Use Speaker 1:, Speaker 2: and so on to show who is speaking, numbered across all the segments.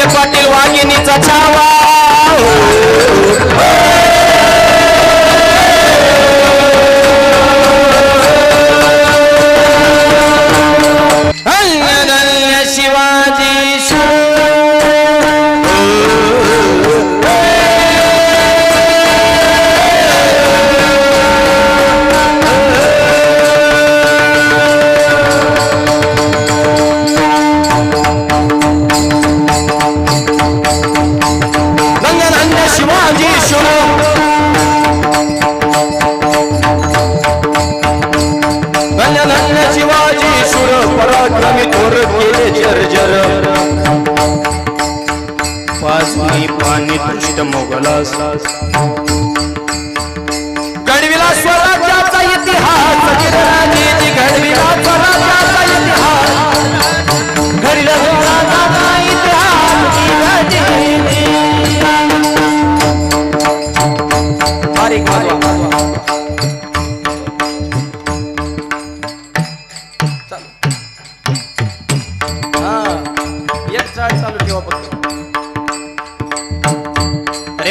Speaker 1: धोंडे पाटील वाघिणीचा छावा पाणी तुष्ट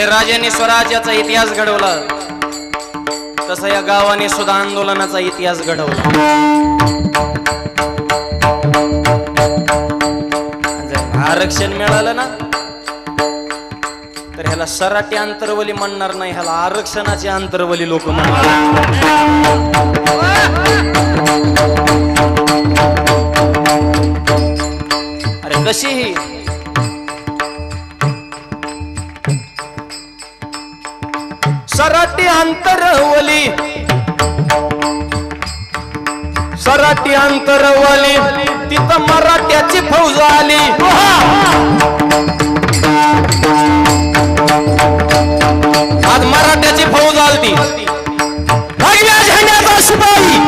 Speaker 1: अरे राजाने स्वराज्याचा इतिहास घडवला. तसा या गावाने सुद्धा आंदोलनाचा इतिहास घडवला. आरक्षण मिळालं ना तर ह्याला सराटी अंतरवली म्हणणार नाही ह्याला आरक्षणाची अंतरवली लोक म्हणणार अरे कशी सराटी अंतरवली. सराटी अंतरवली. तिथं मराठ्याची फौज आली. आज मराठ्याची फौज आलती. झेंड्याचा शिपाई.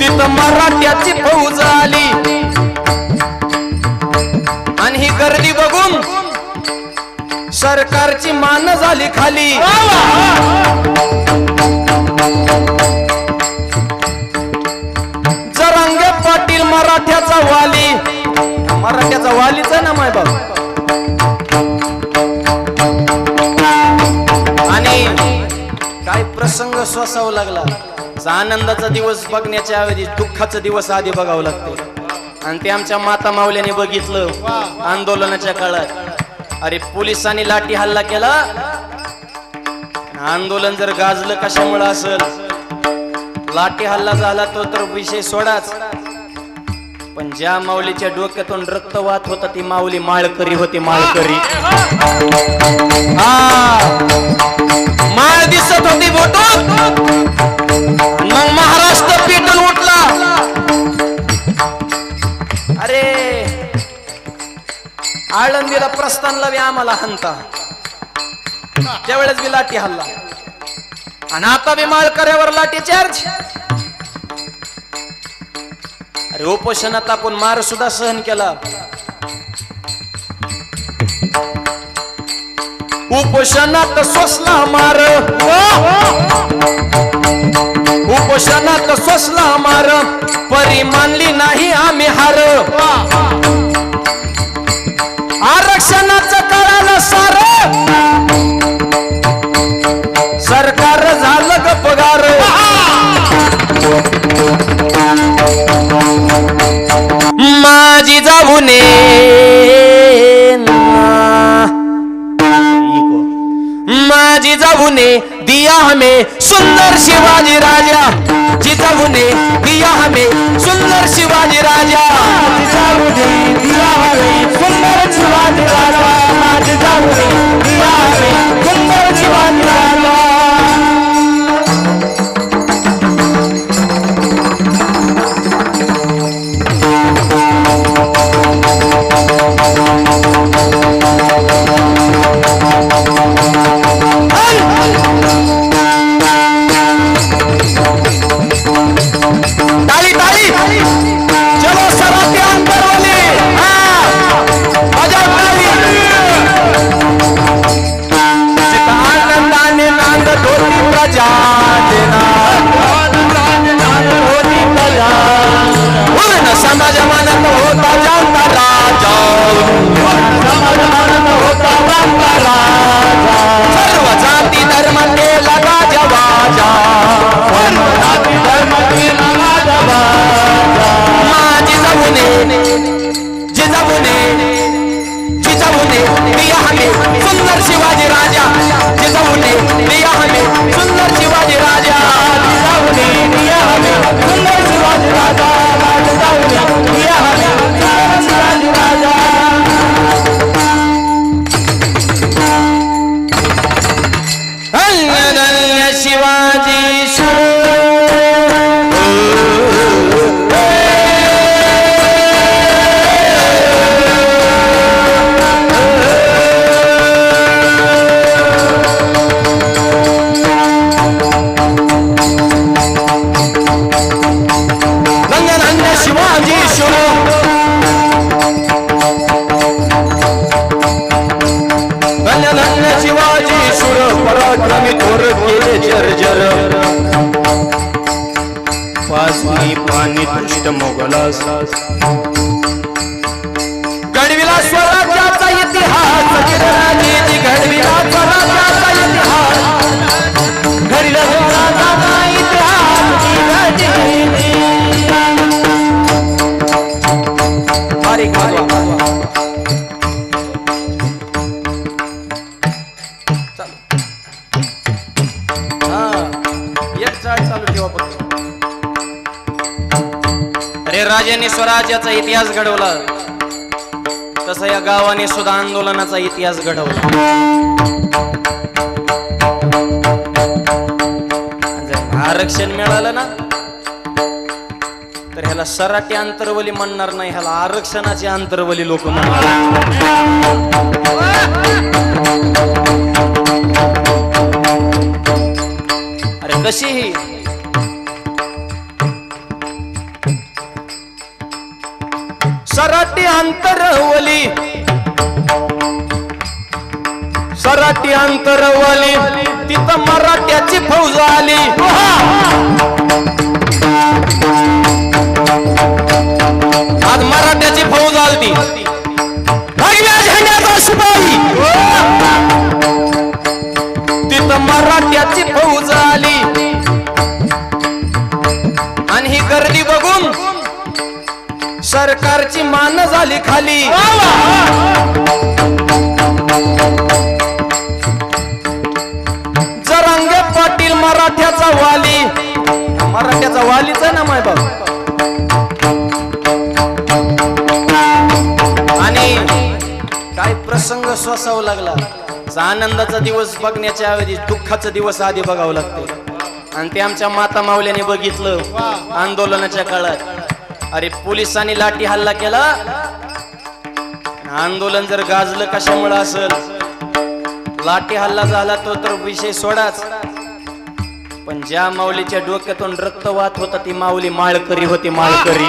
Speaker 1: तिथं मराठ्याची फौज आली. सरकारची मान झाली खाली. जरांगे पाटील मराठ्याचा वाली. मराठ्याचा वालीच आहे ना माय बाबा आणि काय प्रसंग सोसावा लागला. आनंदाचा दिवस बघण्याच्या ऐवजी दुःखाचा दिवस आधी बघावं लागते. आणि ते आमच्या माता मावल्याने बघितलं आंदोलनाच्या काळात. अरे पोलिसांनी लाठी हल्ला केला. आंदोलन जर गाजलं कशामुळं असेल? लाठी हल्ला झाला तो तर विषय सोडाच. पण ज्या माऊलीच्या डोक्यातून रक्त वाहत होता ती माऊली माळकरी होती माळकरी. माळ दिसत होती बोटून मग महाराष्ट्र पेटून आळंदीला प्रस्थानला बी आम्हाला हंता. त्यावेळेस बी लाठी हल्ला. आणि आता बी माळकऱ्यावर लाठी चार्ज. अरे उपोषणात आपण मार सुद्धा सहन केला. उपोषणात सोसला मार. उपोषणात सोसला मार. परी मानली नाही आम्ही हार. शासनाचं कळालं सार. सरकार झालं ग पगार. माझी जाऊने माझी जाऊने दिया हमें सुंदर शिवाजी राजा. जिजाऊने दिया हमें पराक्रमी थोर केले जर्जर पासनी पाणी दुष्ट मोगलास. स्वराज्याचा इतिहास घडवला. तसं या गावाने सुद्धा आंदोलनाचा इतिहास घडवला. आरक्षण मिळालं ना तर ह्याला सराटी अंतरवली म्हणणार नाही ह्याला आरक्षणाची अंतरवली लोक म्हणणार. झाली. आज मराठ्याची फौज आलती. भगव्या झेंड्याचा शिपाई. तिथं मराठ्याची फौज आली. आणि ही गर्दी बघून सरकारची मान झाली खाली. वाली. मराठ्याचा वालीच आहे ना आणि काय प्रसंग सोसावा लागला. आनंदाचा दिवस बघण्याच्या ऐवजी दुःखाचा दिवस आधी बघावं लागतं. आणि ते आमच्या माता मावल्याने बघितलं आंदोलनाच्या काळात. अरे पोलिसांनी लाठी हल्ला केला. आंदोलन जर गाजलं कशामुळे असेल? लाठी हल्ला झाला तो तर विषय सोडाच. पण ज्या माऊलीच्या डोक्यातून रक्त वाहत होता ती माऊली माळकरी होती माळकरी.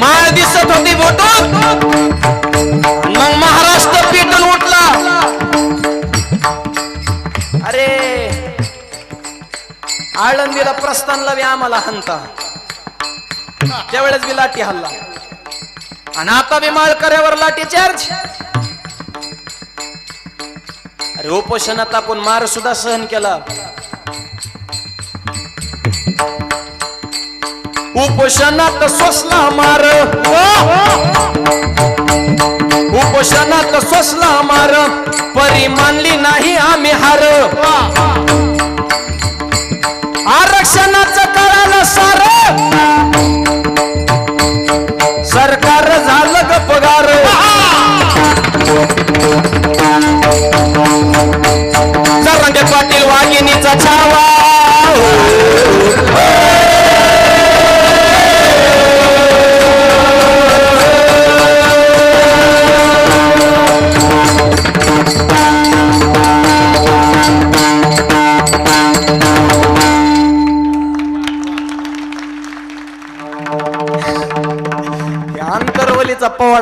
Speaker 1: माळ दिसत होती बोटून मग महाराष्ट्र पेटून उठला. अरे आळंदीला प्रस्थानला बी आम्हाला हंता. त्यावेळेस बी लाठी हल्ला. आणि आता बी माळकऱ्यावर लाठी चार्ज अरे उपोषणात आपण मार सुद्धा सहन केला. उपोषणात सोसला मार. उपोषणात सोसला मार. परी मानली नाही आम्ही हार. आरक्षणाचं कळालं सार.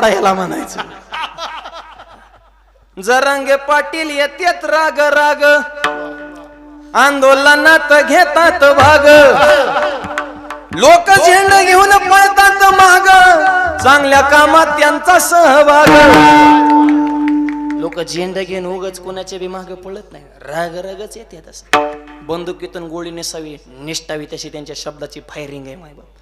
Speaker 1: आंतरवलीचा ह्याला म्हणायचं. जरंगे पाटील येतेत राग राग. आंदोलनात घेतात भाग. लोक झेंड घेऊन पळतात माग. चांगल्या कामात त्यांचा सहभाग. लोक झेंड घेऊन उगच कोणाच्या बी माग पळत नाही. राग रागच येते तसं बंदुकीतून गोळी निसावी निष्ठावी तशी त्यांच्या शब्दाची फायरिंग आहे माय बाप